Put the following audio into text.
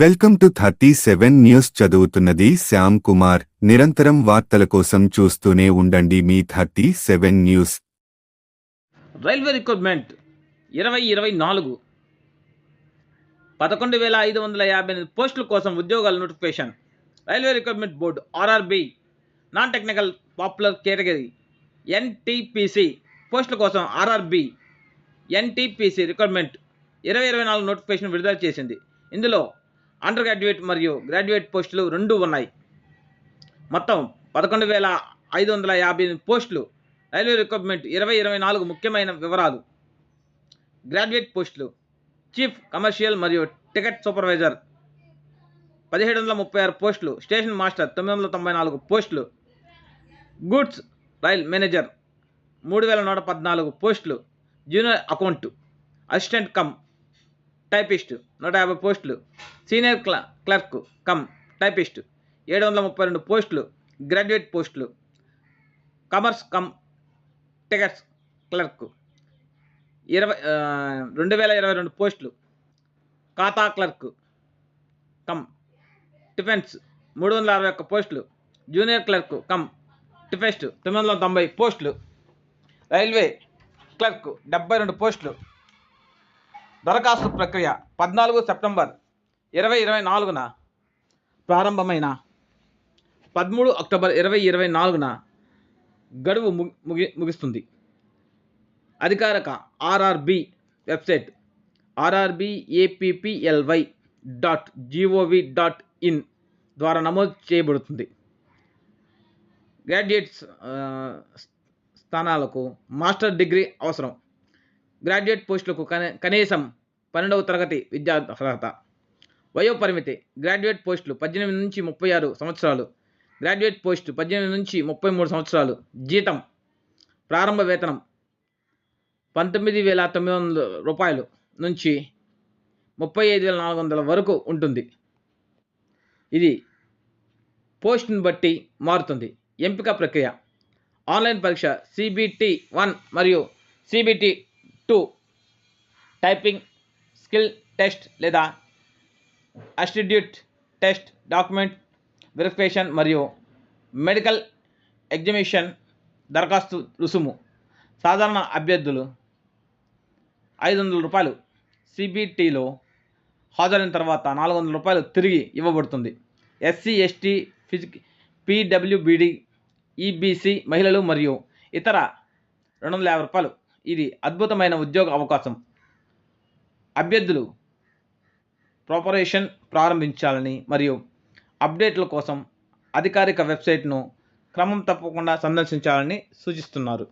Welcome to thirty seven news చదువుతున్నది శ్యామ్ కుమార్. నిరంతరం వార్తల కోసం చూస్తూనే ఉండండి మీ thirty seven news. Railway recruitment ఇరవై ఇరవై నాలుగు. పదకొండు వేల ఐదు వందల యాభై ఎనిమిది పోస్టుల కోసం ఉద్యోగాల notification. Railway recruitment board RRB non technical popular category NTPC పోస్టుల కోసం ఆర్ఆర్బి ఎన్టీపీసీ రిక్రూట్మెంట్ ఇరవై ఇరవై నాలుగు నోటిఫికేషన్ విడుదల చేసింది. ఇందులో అండర్ గ్రాడ్యుయేట్ మరియు గ్రాడ్యుయేట్ పోస్టులు రెండు ఉన్నాయి. మొత్తం పదకొండు వేల ఐదు వందల యాభై పోస్టులు. రైల్వే రిక్రూట్మెంట్ ఇరవై ఇరవై నాలుగు ముఖ్యమైన వివరాలు. గ్రాడ్యుయేట్ పోస్టులు. చీఫ్ కమర్షియల్ మరియు టికెట్ సూపర్వైజర్. పదిహేడు వందల ముప్పై ఆరు పోస్టులు. స్టేషన్ మాస్టర్ తొమ్మిది వందల తొంభై నాలుగు పోస్టులు. గూడ్స్ రైల్ మేనేజర్ మూడు వేల నూట పద్నాలుగు పోస్టులు. Junior account. Assistant cum typist. నూట యాభై పోస్టులు. సీనియర్ క్ల క్లర్క్ కమ్ టైపిస్ట్. ఏడు వందల ముప్పై రెండు పోస్టులు. గ్రాడ్యుయేట్ పోస్టులు. Commerce cum tickets clerk. ఇరవై రెండు వేల ఇరవై రెండు పోస్టులు. ఖాతా క్లర్క్ కమ్ డిఫెన్స్ మూడు వందల అరవై ఒక్క పోస్టులు. జూనియర్ క్లర్క్ కమ్ టిఫెస్ట్ తొమ్మిది వందల తొంభై పోస్టులు. రైల్వే క్లర్క్ డెబ్బై రెండు పోస్టులు. దరఖాస్తు ప్రక్రియ పద్నాలుగు సెప్టెంబర్ ఇరవై ఇరవై నాలుగున ప్రారంభమైన? పదమూడు అక్టోబర్ ఇరవై ఇరవై నాలుగున గడువు ముగి ముగిస్తుంది. అధికారిక RRB website RRB A P P L Y dot G O V dot in ద్వారా నమోదు చేయబడుతుంది. గ్రాడ్యుయేట్స్ స్థానాలకు మాస్టర్ డిగ్రీ అవసరం. గ్రాడ్యుయేట్ పోస్టులకు కనీ కనీసం పన్నెండవ తరగతి విద్యా అర్హత. వయోపరిమితి గ్రాడ్యుయేట్ పోస్టులు పద్దెనిమిది నుంచి ముప్పై ఆరు సంవత్సరాలు. గ్రాడ్యుయేట్ పోస్టు పద్దెనిమిది నుంచి ముప్పై మూడు సంవత్సరాలు. జీతం. ప్రారంభ వేతనం. పంతొమ్మిది వేల తొమ్మిది వందల రూపాయలు నుంచి ముప్పై ఐదు వేల నాలుగు వందల వరకు ఉంటుంది. ఇది పోస్ట్ని బట్టి మారుతుంది. ఎంపిక ప్రక్రియ. ఆన్లైన్ పరీక్ష సిబిటి వన్ మరియు CBT two typing skill test లేదా అస్టిట్యూట్ టెస్ట్ డాక్యుమెంట్ వెరిఫికేషన్ మరియు మెడికల్ ఎగ్జిబిషన్ దరఖాస్తు రుసుము. సాధారణ అభ్యర్థులు ఐదు వందల రూపాయలు సిబిటీలో హాజరైన తర్వాత నాలుగు వందల రూపాయలు తిరిగి ఇవ్వబడుతుంది. SC ST physique PWBD EBC మహిళలు మరియు ఇతర రెండు వందల యాభై రూపాయలు ఇది అద్భుతమైన ఉద్యోగ అవకాశం. అభ్యర్థులు ప్రోపరేషన్ ప్రారంభించాలని మరియు అప్డేట్ల కోసం అధికారిక వెబ్సైట్ను క్రమం తప్పకుండా సందర్శించాలని సూచిస్తున్నారు.